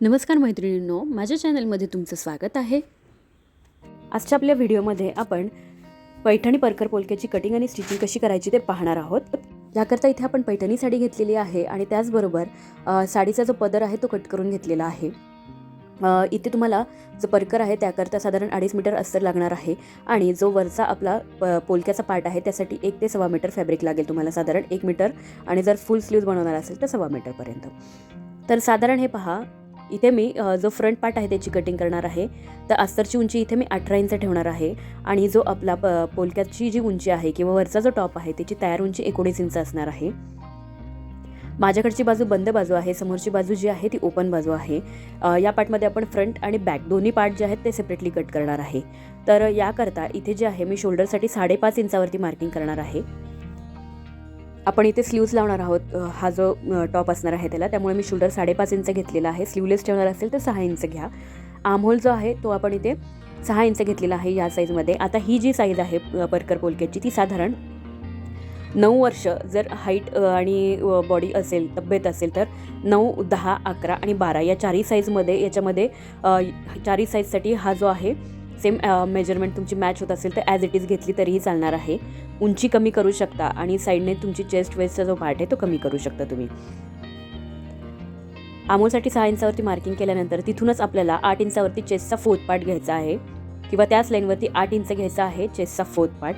नमस्कार मैत्रिणींनो माझ्या चॅनलमध्ये तुमचं स्वागत आहे. आजच्या आपल्या व्हिडिओमध्ये आपण पैठणी परकर पोलक्याची कटिंग आणि स्टिचिंग कशी करायची ते पाहणार आहोत. याकरता इथे आपण पैठणी साडी घेतलेली आहे आणि त्याचबरोबर साडीचा जो पदर आहे तो कट करून घेतलेला आहे. इथे तुम्हाला जो परकर आहे त्याकरता साधारण अडीच मीटर अस्तर लागणार आहे आणि जो वरचा आपला प पोलक्याचा पार्ट आहे त्यासाठी एक ते सव्वा मीटर फॅब्रिक लागेल तुम्हाला साधारण एक मीटर आणि जर फुल स्लीव्ज बनवणार असेल तर सव्वा मीटरपर्यंत तर साधारण हे पहा इथे मी जो फ्रंट पार्ट आहे त्याची कटिंग करणार आहे. तर अस्तरची उंची इथे मी अठरा इंच ठेवणार आहे. आणि जो आपला प पोलक्याची जी उंची आहे किंवा वरचा जो टॉप आहे त्याची तयार उंची एकोणीस इंच असणार आहे. माझ्याकडची बाजू बंद बाजू आहे. समोरची बाजू जी आहे ती ओपन बाजू आहे. या पार्टमध्ये आपण फ्रंट आणि बॅक दोन्ही पार्ट जे आहेत ते सेपरेटली कट करणार आहे. तर याकरता इथे जे आहे मी शोल्डरसाठी साडेपाच इंचावरती मार्किंग करणार आहे. आपण इथे स्लीव्ज लावणार आहोत. हा जो टॉप असणार आहे त्याला. त्यामुळे मी शोल्डर साडेपाच इंच घेतलेला आहे. स्लीवलेस ठेवणार असेल तर सहा इंच घ्या. आमहोल जो आहे तो आपण इथे सहा इंच घेतलेला आहे या साईजमध्ये आता ही जी साईज आहे परकर पोलकेटची ती साधारण नऊ वर्ष जर हाईट आणि बॉडी असेल तब्येत असेल तर नऊ दहा अकरा आणि बारा या चारही साईजमध्ये याच्यामध्ये चारही साईजसाठी हा जो आहे सेम मेजरमेंट तुमची मॅच होत असेल तर ॲज इट इज घेतली तरीही चालणार आहे. उंची कमी करू शकता आणि साईडने तुमची चेस्ट वेस्टचा जो पार्ट आहे तो कमी करू शकता तुम्ही. आमूलसाठी सहा इंचावरती मार्किंग केल्यानंतर तिथूनच आपल्याला आठ इंचावरती चेस्टचा फोर्थ पार्ट घ्यायचा आहे. किंवा त्याच लाईनवरती आठ इंच घ्यायचा आहे चेस्टचा फोर्थ पार्ट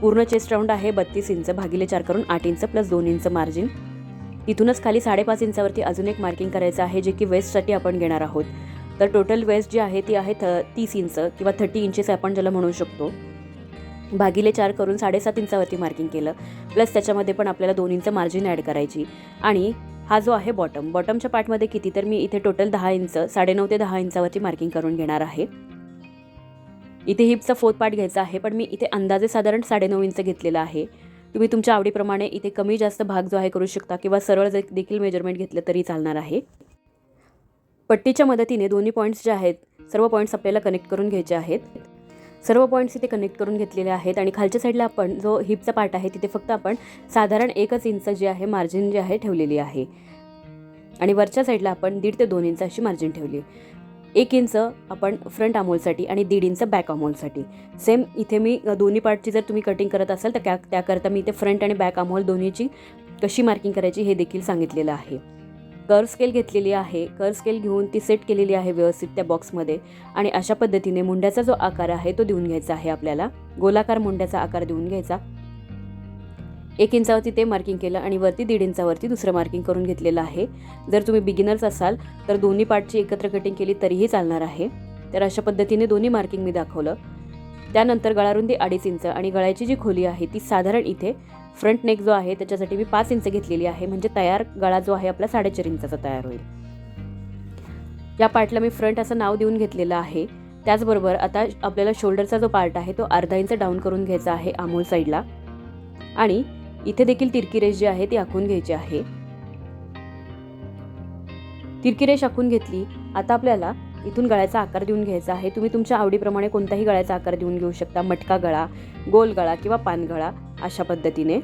पूर्ण चेस्ट राऊंड आहे बत्तीस इंच भागिले चार करून आठ इंच प्लस दोन इंच मार्जिन तिथूनच खाली साडेपाच इंचावरती अजून एक मार्किंग करायचं आहे जे की वेस्टसाठी आपण घेणार आहोत. तर टोटल वेस्ट जी आहे ती आहे थ तीस इंच किंवा थर्टी इंचेस आपण ज्याला म्हणू शकतो. भागिले चार करून साडेसात इंचावरती मार्किंग केलं. प्लस त्याच्यामध्ये पण आपल्याला दोन इंच मार्जिन ॲड करायची. आणि हा जो आहे बॉटम बॉटमच्या पार्टमध्ये किती तर मी इथे टोटल दहा इंच साडेनऊ ते दहा इंचावरती मार्किंग करून घेणार आहे. इथे हिपचा फोर्थ पार्ट घ्यायचा आहे पण मी इथे अंदाजे साधारण साडेनऊ इंच घेतलेला आहे. तुम्ही तुमच्या आवडीप्रमाणे इथे कमी जास्त भाग जो आहे करू शकता किंवा सरळ जे- देखील मेजरमेंट घेतलं तरी चालणार आहे. पट्टीच्या मदतीने दोन्ही पॉईंट्स जे आहेत सर्व पॉईंट्स आपल्याला कनेक्ट करून घ्यायचे आहेत. सर्व पॉईंट्स इथे कनेक्ट करून घेतलेले आहेत आणि खालच्या साईडला आपण जो हिपचा पार्ट आहे तिथे फक्त आपण साधारण एकच इंच जे आहे मार्जिन जे आहे ठेवलेली आहे. आणि वरच्या साईडला आपण दीड ते दोन इंच अशी मार्जिन ठेवली एक इंच आपण फ्रंट अमोलसाठी आणि दीड इंच बॅक अमोलसाठी सेम इथे मी दोन्ही पार्टची जर तुम्ही कटिंग करत असाल तर त्या त्याकरता मी इथे फ्रंट आणि बॅक अमोल दोन्हीची कशी मार्किंग करायची हे देखील सांगितलेलं आहे. कर्व स्केल घेतलेली आहे कर्व स्केल घेऊन ती सेट केलेली आहे व्यवस्थित त्या बॉक्समध्ये. आणि अशा पद्धतीने मुंड्याचा जो आकार आहे तो देऊन घ्यायचा आहे आपल्याला. गोलाकार मुंड्याचा आकार देऊन घ्यायचा. एक इंचावरती ते मार्किंग केलं आणि वरती दीड इंचावरती दुसरं मार्किंग करून घेतलेलं आहे. जर तुम्ही बिगिनर्स असाल तर दोन्ही पार्टची एकत्र कटिंग केली तरीही चालणार आहे. तर अशा पद्धतीने दोन्ही मार्किंग मी दाखवलं. त्यानंतर गळारुंदी अडीच इंच आणि गळ्याची जी खोली आहे ती साधारण इथे फ्रंट नेक जो आहे त्याच्यासाठी मी पाच इंच घेतलेली आहे. म्हणजे तयार गळा जो आहे आपला साडेचार इंचाचा तयार होईल. या पार्टला मी फ्रंट असं नाव देऊन घेतलेलं आहे. त्याचबरोबर आता आपल्याला शोल्डरचा जो पार्ट आहे तो अर्धा इंच डाऊन करून घ्यायचा आहे आमोल साईडला आणि इथे देखील तिरकी रेष जी आहे ती आखून घ्यायची आहे. तिरकी रेष आखून घेतली. आता आपल्याला इथून गळ्याचा आकार देऊन घ्यायचा आहे. तुम्ही तुमच्या आवडीप्रमाणे कोणताही गळ्याचा आकार देऊन घेऊ शकता. मटका गळा गोल गळा किंवा पानगळा अशा पद्धतीने.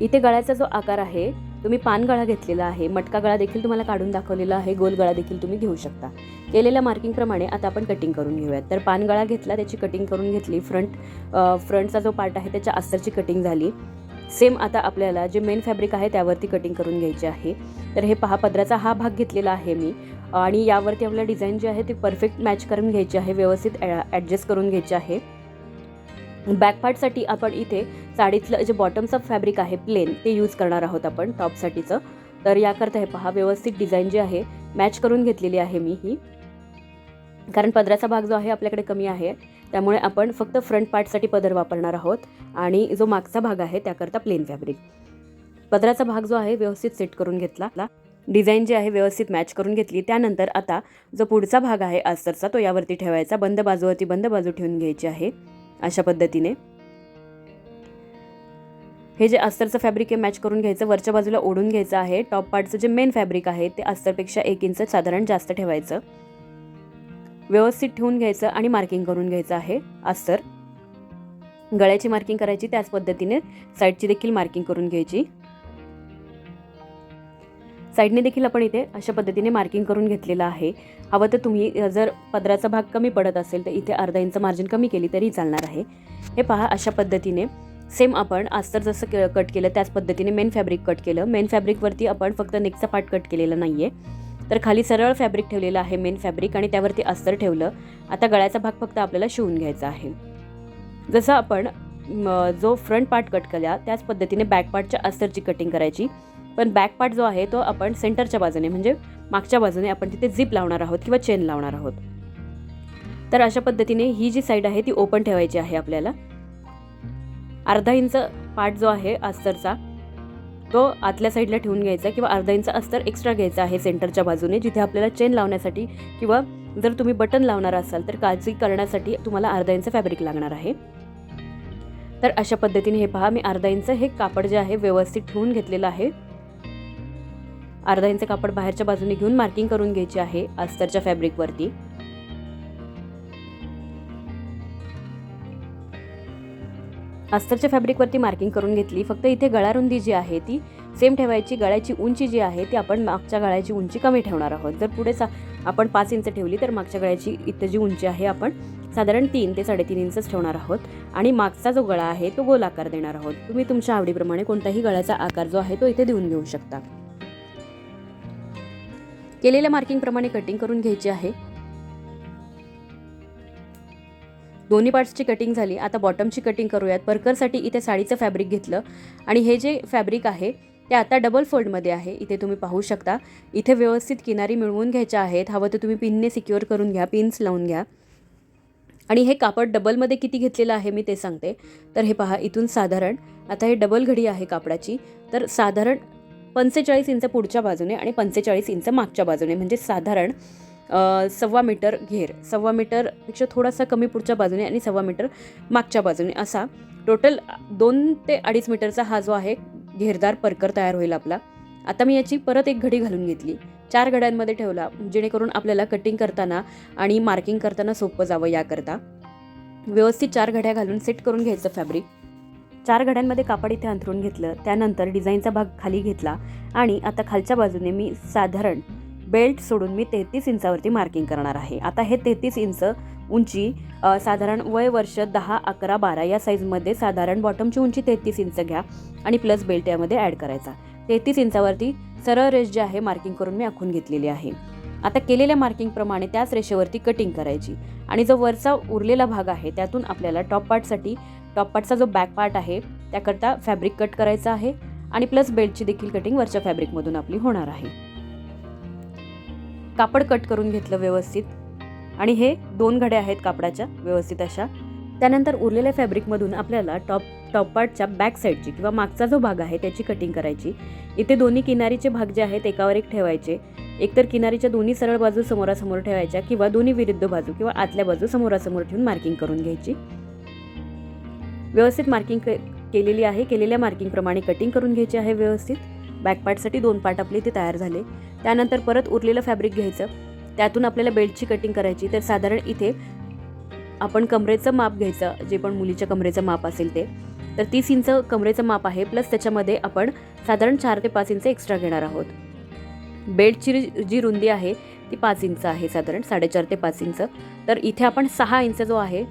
इथे गळ्याचा जो आकार आहे तुम्ही पानगळा घेतलेला आहे. मटका गळा देखील तुम्हाला काढून दाखवलेला आहे. गोल गळा देखील तुम्ही घेऊ शकता. केलेल्या मार्किंगप्रमाणे आता आपण कटिंग करून घेऊयात. तर पानगळा घेतला त्याची कटिंग करून घेतली. फ्रंट फ्रंटचा जो पार्ट आहे त्याच्या अस्तरची कटिंग झाली. सेम आता आपल्याला जे मेन फॅब्रिक आहे त्यावरती कटिंग करून घ्यायची आहे. तर हे पहा पदराचा हा भाग घेतलेला आहे मी. आणि यावरती आपल्याला डिझाईन जी आहे ती परफेक्ट मॅच करून घ्यायची आहे व्यवस्थित ॲडजस्ट करून घ्यायची आहे. बॅक पार्टसाठी आपण इथे साडीतलं जे बॉटमचं फॅब्रिक आहे प्लेन ते यूज करणार आहोत आपण टॉपसाठीचं तर याकरता हे पहा व्यवस्थित डिझाईन जी आहे मॅच करून घेतलेली आहे मी ही. कारण पदराचा भाग जो आहे आपल्याकडे कमी आहे. त्यामुळे आपण फक्त फ्रंट पार्टसाठी पदर वापरणार आहोत आणि जो मागचा भाग आहे त्याकरता प्लेन फॅब्रिक पदराचा भाग जो आहे व्यवस्थित सेट करून घेतला. डिझाईन जी आहे व्यवस्थित मॅच करून घेतली. त्यानंतर आता जो पुढचा भाग आहे अस्तरचा तो यावरती ठेवायचा. बंद बाजूवरती बंद बाजू ठेवून घ्यायची आहे अशा पद्धतीने. हे जे अस्तरचं फॅब्रिक आहे मॅच करून घ्यायचं. वरच्या बाजूला ओढून घ्यायचं आहे. टॉप पार्टचं जे मेन फॅब्रिक आहे ते अस्तरपेक्षा एक इंच साधारण जास्त ठेवायचं. व्यवस्थित ठेवून घ्यायचं आणि मार्किंग करून घ्यायचं आहे अस्तर गळ्याची मार्किंग करायची त्याच पद्धतीने साईडची देखील मार्किंग करून घ्यायची. साईडने देखील आपण इथे अशा पद्धतीने मार्किंग करून घेतलेलं आहे. हवं तर तुम्ही जर पदराचा भाग कमी पडत असेल तर इथे अर्धा इंच मार्जिन कमी केली तरी चालणार आहे. हे पहा अशा पद्धतीने. सेम आपण अस्तर जसं क कट केलं त्याच पद्धतीने मेन फॅब्रिक कट केलं. मेन फॅब्रिकवरती आपण फक्त नेकचा पार्ट कट केलेला नाही आहे तर खाली सरळ फॅब्रिक ठेवलेलं आहे मेन फॅब्रिक आणि त्यावरती अस्तर ठेवलं. आता गळ्याचा भाग फक्त आपल्याला शिवून घ्यायचा आहे. जसं आपण म, जो फ्रंट पार्ट कट केला त्याच पद्धतीने बॅक पार्टच्या अस्तरची कटिंग करायची. पण बॅक पार्ट जो आहे तो आपण सेंटरच्या बाजूने म्हणजे मागच्या बाजूने आपण तिथे झिप लावणार आहोत किंवा चेन लावणार आहोत. तर अशा पद्धतीने ही जी साईड आहे ती ओपन ठेवायची आहे आपल्याला. अर्धा इंच पार्ट जो आहे अस्तरचा तो आतल्या साईडला ठेवून घ्यायचा किंवा अर्धा इंच अस्तर एक्स्ट्रा घ्यायचा आहे सेंटरच्या बाजूने जिथे आपल्याला चेन लावण्यासाठी किंवा जर तुम्ही बटन लावणार असाल तर काळजी करण्यासाठी तुम्हाला अर्धा इंच फॅब्रिक लागणार आहे. तर अशा पद्धतीने हे पहा मी अर्धा इंच हे कापड जे आहे व्यवस्थित ठेवून घेतलेलं आहे. अर्धा इंच कापड बाहेरच्या बाजूने घेऊन मार्किंग करून घ्यायची आहे अस्तरच्या फॅब्रिकवरती अस्तरच्या फॅब्रिकवरती मार्किंग करून घेतली. फक्त इथे गळारुंदी जी आहे ती सेम ठेवायची. गळ्याची उंची जी आहे ती आपण मागच्या गळ्याची उंची कमी ठेवणार आहोत. जर पुढे सा आपण पाच इंच ठेवली तर मागच्या गळ्याची इथं जी उंची आहे आपण साधारण तीन ते साडेतीन इंचच ठेवणार आहोत. आणि मागचा जो गळा आहे तो गोल आकार देणार आहोत. तुम्ही तुमच्या आवडीप्रमाणे कोणताही गळ्याचा आकार जो आहे तो इथे देऊन घेऊ शकता. केलेल्या मार्किंगप्रमाणे कटिंग करून घ्यायची आहे. दोन्ही पार्ट्सची कटिंग झाली. आता बॉटमची कटिंग करूयात. पर्करसाठी इथे साडीचं फॅब्रिक घेतलं. आणि हे जे फॅब्रिक आहे ते आता डबल फोल्डमध्ये आहे. इथे तुम्ही पाहू शकता. इथे व्यवस्थित किनारी मिळवून घ्यायच्या आहेत. हवं तर तुम्ही पिनने सिक्युअर करून घ्या. पिन्स लावून घ्या. आणि हे कापड डबलमध्ये किती घेतलेलं आहे मी ते सांगते. तर हे पहा इथून साधारण. आता हे डबल घडी आहे कापडाची. तर साधारण पंचेचाळीस इंच पुढच्या बाजूने आणि पंचेचाळीस इंच मागच्या बाजूने. म्हणजे साधारण सव्वा मीटर घेर सव्वा मीटरपेक्षा थोडासा कमी पुढच्या बाजूने आणि सव्वा मीटर मागच्या बाजूने असा. टोटल दोन ते अडीच मीटरचा हा जो आहे घेरदार परकर तयार होईल आपला. आता मी याची परत एक घडी घालून घेतली. चार घड्यांमध्ये ठेवला जेणेकरून आपल्याला कटिंग करताना आणि मार्किंग करताना सोपं जावं याकरता. व्यवस्थित चार घड्या घालून सेट करून घ्यायचं फॅब्रिक चार घड्यांमध्ये कापड इथे अंथरून घेतलं. त्यानंतर डिझाईनचा भाग खाली घेतला आणि आता खालच्या बाजूने मी साधारण बेल्ट सोडून मी तेहतीस इंचावरती मार्किंग करणार आहे. आता हे तेहतीस इंच उंची साधारण वय वर्ष दहा अकरा बारा या साईजमध्ये साधारण बॉटमची उंची तेहतीस इंच घ्या आणि प्लस बेल्ट यामध्ये ॲड करायचा. तेहतीस इंचावरती सरळ रेष जी आहे मार्किंग करून मी आखून घेतलेली आहे. आता केलेल्या मार्किंगप्रमाणे त्याच रेषेवरती कटिंग करायची आणि जो वरचा उरलेला भाग आहे त्यातून आपल्याला टॉप पार्टसाठी टॉपपार्टचा जो बॅक पार्ट आहे त्याकरता फॅब्रिक कट करायचा आहे आणि प्लस बेल्टची देखील कटिंग वरच्या फॅब्रिकमधून आपली होणार आहे. कापड कट करून घेतलं व्यवस्थित. आणि हे दोन घड्या आहेत कापडाच्या व्यवस्थित अशा. त्यानंतर उरलेल्या फॅब्रिकमधून आपल्याला टॉप टॉप पार्टच्या बॅक साईडची किंवा मागचा जो भाग आहे त्याची कटिंग करायची. इथे दोन्ही किनारीचे भाग जे आहेत एकावर एक ठेवायचे. एकतर किनारीच्या दोन्ही सरळ बाजू समोरासमोर ठेवायच्या किंवा दोन्ही विरुद्ध बाजू किंवा आतल्या बाजू समोरासमोर ठेवून मार्किंग करून घ्यायची. व्यवस्थित मार्किंग केलेली आहे. केलेल्या मार्किंगप्रमाणे कटिंग करून घ्यायची आहे व्यवस्थित. बॅक पार्टसाठी दोन पार्ट आपले इथे तयार झाले. त्यानंतर परत उरलेलं फॅब्रिक घ्यायचं. त्यातून आपल्याला बेल्टची कटिंग करायची. तर साधारण इथे आपण कमरेचं माप घ्यायचं. जे पण मुलीच्या कमरेचं माप असेल ते. तर तीस इंच कमरेचं माप आहे. प्लस त्याच्यामध्ये आपण साधारण चार ते पाच इंच एक्स्ट्रा घेणार आहोत. बेल्टची जी रुंदी आहे ती पाच इंच आहे साधारण. साडेचार ते पाच इंच. तर इथे आपण सहा इंच जो आहे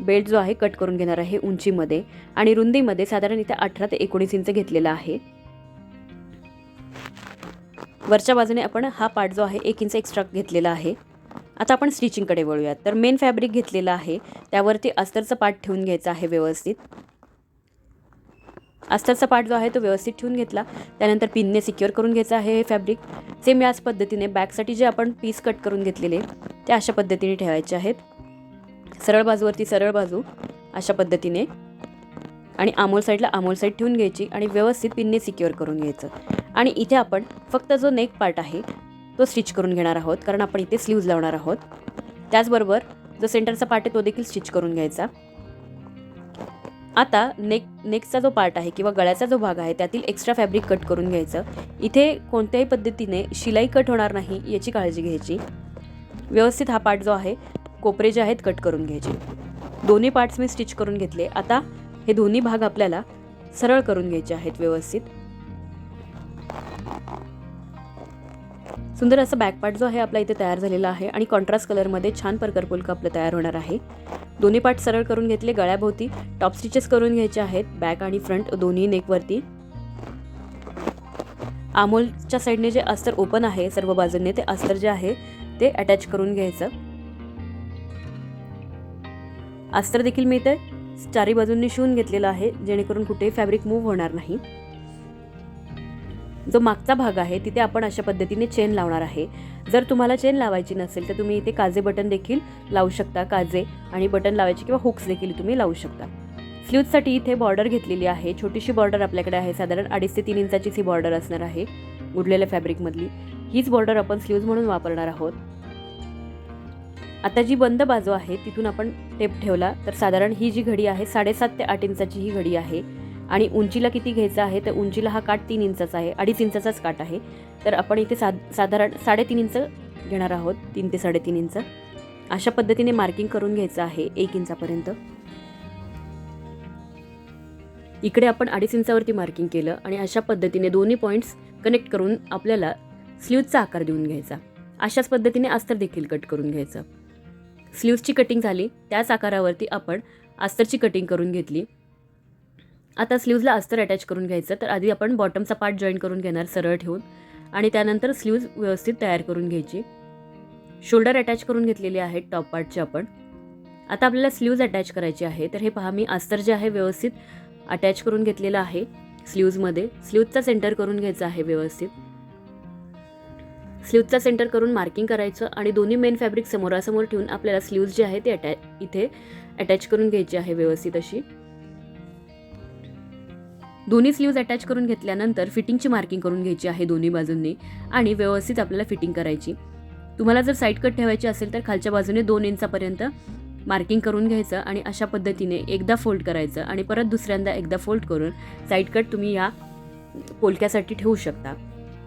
बेल्ट जो आहे कट करून घेणार आहे उंचीमध्ये आणि रुंदीमध्ये साधारण इथे अठरा ते एकोणीस इंच घेतलेला आहे. वरच्या बाजूने आपण हा पार्ट जो आहे एक इंच एक्स्ट्रा घेतलेला आहे. आता आपण स्टिचिंगकडे वळूयात. तर मेन फॅब्रिक घेतलेलं आहे. त्यावरती अस्तरचा पार्ट ठेवून घ्यायचा आहे व्यवस्थित. अस्तरचा पार्ट जो आहे तो व्यवस्थित ठेवून घेतला. त्यानंतर पिनने सिक्युअर करून घ्यायचं आहे हे फॅब्रिक सेम याच पद्धतीने बॅकसाठी जे आपण पीस कट करून घेतलेले ते अशा पद्धतीने ठेवायचे आहेत. सरळ बाजूवरती सरळ बाजू अशा पद्धतीने आणि आमोल साईडला आमोल साईड ठेवून घ्यायची आणि व्यवस्थित पिनने सिक्युअर करून घ्यायचं. आणि इथे आपण फक्त जो नेक पार्ट आहे तो स्टिच करून घेणार आहोत कारण आपण इथे स्लीव्ज लावणार आहोत. त्याचबरोबर जो सेंटरचा पार्ट आहे तो देखील स्टिच करून घ्यायचा. आता नेक नेकचा जो पार्ट आहे किंवा गळ्याचा जो भाग आहे त्यातील एक्स्ट्रा फॅब्रिक कट करून घ्यायचं. इथे कोणत्याही पद्धतीने शिलाई कट होणार नाही याची काळजी घ्यायची. व्यवस्थित हा पार्ट जो आहे कोपरे जे आहेत कट करून घ्यायचे. दोन्ही पार्ट्स मी स्टिच करून घेतले. आता हे दोन्ही भाग आपल्याला सरळ करून घ्यायचे आहेत व्यवस्थित. सुंदर असं बॅक जो आहे आपला इथे तयार झालेला आहे आणि कॉन्ट्रास्ट कलरमध्ये छान परकर पोलका आपलं तयार होणार आहे. दोन्ही पार्ट सरळ करून घेतले गळ्याभोवती टॉप स्टिचेस करून घ्यायचे आहेत बॅक आणि फ्रंट दोन्ही नेकवरती आमोलच्या साईडने जे अस्तर ओपन आहे सर्व बाजूंनी ते अस्तर जे आहे ते अटॅच करून घ्यायचं. अस्तर देखील मी इथे चारी बाजूंनी शिवून घेतलेलं आहे जेणेकरून कुठेही फॅब्रिक मूव्ह होणार नाही. जो मागचा भाग आहे तिथे आपण अशा पद्धतीने चेन लावणार आहे. जर तुम्हाला चेन लावायची नसेल तर तुम्ही इथे काजे बटन देखील लावू शकता. काजे आणि बटन लावायचे किंवा हुक्स देखील तुम्ही लावू शकता. स्लीव्जसाठी इथे बॉर्डर घेतलेली आहे. छोटीशी बॉर्डर आपल्याकडे आहे. साधारण अडीच ते तीन इंचाचीच ही बॉर्डर असणार आहे उडलेल्या फॅब्रिकमधली हीच बॉर्डर आपण स्लीव्ज म्हणून वापरणार आहोत. आता जी बंद बाजू आहे तिथून आपण टेप ठेवला तर साधारण ही जी घडी आहे साडेसात ते आठ इंचाची ही घडी आहे. आणि उंचीला किती घ्यायचं आहे तर उंचीला हा काठ तीन इंचाचा आहे अडीच इंचाचाच काठ आहे. तर आपण इथे साध साधारण साडेतीन इंच घेणार आहोत तीन ते साडेतीन इंच. अशा पद्धतीने मार्किंग करून घ्यायचं आहे एक इंचापर्यंत. इकडे आपण अडीच इंचावरती मार्किंग केलं आणि अशा पद्धतीने दोन्ही पॉईंट्स कनेक्ट करून आपल्याला स्लीवचा आकार देऊन घ्यायचा. अशाच पद्धतीने अस्तर देखील कट करून घ्यायचं. स्लीव्जची कटिंग झाली त्याच आकारावरती आपण अस्तरची कटिंग करून घेतली. आता स्लीव्जला अस्तर अटॅच करून घ्यायचं तर आधी आपण बॉटमचा पार्ट जॉईन करून घेणार सरळ ठेवून. आणि त्यानंतर स्लीव्ज व्यवस्थित तयार करून घ्यायची. शोल्डर अटॅच करून घेतलेले आहेत टॉप पार्टचे आपण. आता आपल्याला स्लीव्ज अटॅच करायचे आहे तर हे पहा मी अस्तर जे आहे व्यवस्थित अटॅच करून घेतलेलं आहे स्लीव्जमध्ये स्लीव्जचा सेंटर करून घ्यायचा आहे व्यवस्थित. स्लीवचा सेंटर करून मार्किंग करायचं आणि दोन्ही मेन फॅब्रिक समोरासमोर ठेवून आपल्याला स्लीव्ज जे आहे ते अटॅच इथे अटॅच करून घ्यायची आहे व्यवस्थित अशी. दोन्ही स्लीव्ज अटॅच करून घेतल्यानंतर फिटिंगची मार्किंग करून घ्यायची आहे दोन्ही बाजूंनी आणि व्यवस्थित आपल्याला फिटिंग करायची. तुम्हाला जर साईड कट ठेवायची असेल तर खालच्या बाजूने दोन इंचापर्यंत मार्किंग करून घ्यायचं आणि अशा पद्धतीने एकदा फोल्ड करायचं आणि परत दुसऱ्यांदा एकदा फोल्ड करून साईड कट तुम्ही या पोलक्यासाठी ठेवू शकता.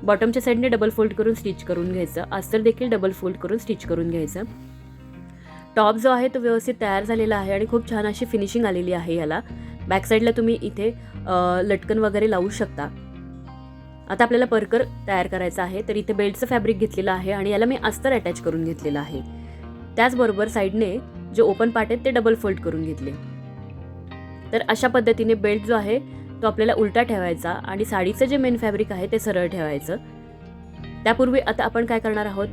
बॉटमच्या साईडने डबल फोल्ड करून स्टिच करून घ्यायचं. अस्तर देखील डबल फोल्ड करून स्टिच करून घ्यायचं. टॉप जो आहे तो व्यवस्थित तयार झालेला आहे आणि खूप छान अशी फिनिशिंग आलेली आहे याला. बॅक साईडला तुम्ही इथे लटकन वगैरे लावू शकता. आता आपल्याला परकर तयार करायचा आहे तर इथे बेल्टचं फॅब्रिक घेतलेलं आहे आणि याला मी अस्तर अटॅच करून घेतलेलं आहे. त्याचबरोबर साईडने जे ओपन पार्ट आहेत ते डबल फोल्ड करून घेतले. तर अशा पद्धतीने बेल्ट जो आहे तो आपल्याला उलटा ठेवायचा आणि साडीचं जे मेन फॅब्रिक आहे ते सरळ ठेवायचं. त्यापूर्वी आता आपण काय करणार आहोत?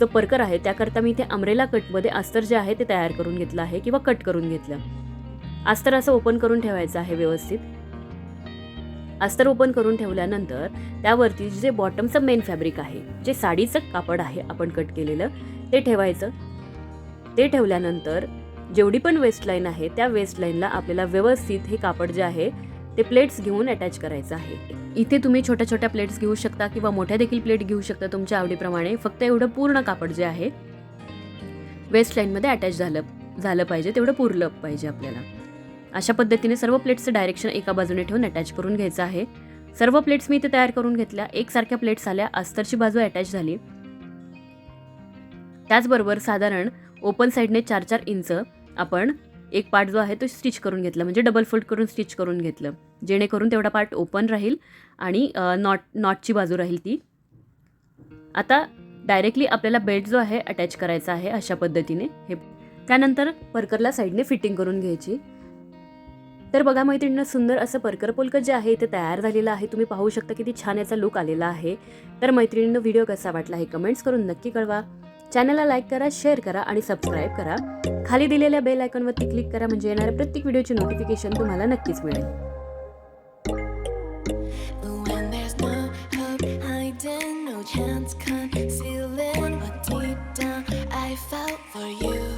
जो परकर आहे त्याकरता मी इथे अमरेला कटमध्ये अस्तर जे आहे ते तयार करून घेतलं आहे किंवा कट करून घेतलं. अस्तर असं ओपन करून ठेवायचं आहे व्यवस्थित. अस्तर ओपन करून ठेवल्यानंतर त्यावरती जे बॉटमचं मेन फॅब्रिक आहे जे साडीचं कापड आहे आपण कट केलेलं ते ठेवायचं. ते ठेवल्यानंतर जेवढी पण वेस्ट लाईन आहे त्या वेस्ट लाईनला आपल्याला व्यवस्थित हे कापड जे आहे ते प्लेट्स घेऊन अटॅच करायचं आहे. इथे तुम्ही छोट्या छोट्या प्लेट्स घेऊ शकता किंवा मोठ्या देखील प्लेट घेऊ शकता तुमच्या आवडीप्रमाणे. फक्त एवढं पूर्ण कापड जे आहे वेस्ट लाईनमध्ये अटॅच झालं झालं पाहिजे तेवढं पुरलं पाहिजे आपल्याला. अशा पद्धतीने सर्व प्लेट्सचं डायरेक्शन एका बाजूने ठेवून अटॅच करून घ्यायचं आहे. सर्व प्लेट्स मी इथे तयार करून घेतल्या. एकसारख्या प्लेट्स आल्या. अस्तरची बाजू अटॅच झाली. त्याचबरोबर साधारण ओपन साईडने चार चार इंच आपण एक पार्ट जो आहे तो स्टिच करून घेतला म्हणजे डबल फोल्ड करून स्टिच करून घेतलं. जेणेकरून तेवढा पार्ट ओपन राहील आणि नॉट नॉटची बाजू राहील ती. आता डायरेक्टली आपल्याला बेल्ट जो आहे अटॅच करायचा आहे अशा पद्धतीने. हे त्यानंतर परकरला साईडने फिटिंग करून घ्यायची. तर बघा मैत्रिणीनं सुंदर असं परकर पोलकं जे आहे ते तयार झालेलं आहे. तुम्ही पाहू शकता किती छान याचा लुक आलेला आहे. तर मैत्रिणींना व्हिडिओ कसा वाटला हे कमेंट्स करून नक्की कळवा. चॅनलला लाईक करा शेअर करा आणि सबस्क्राईब करा खाली दिलेल्या बेल आयकॉनवरती क्लिक करा म्हणजे येणाऱ्या प्रत्येक व्हिडिओची नोटिफिकेशन तुम्हाला नक्कीच मिळेल chance concealing what deep down I felt for you.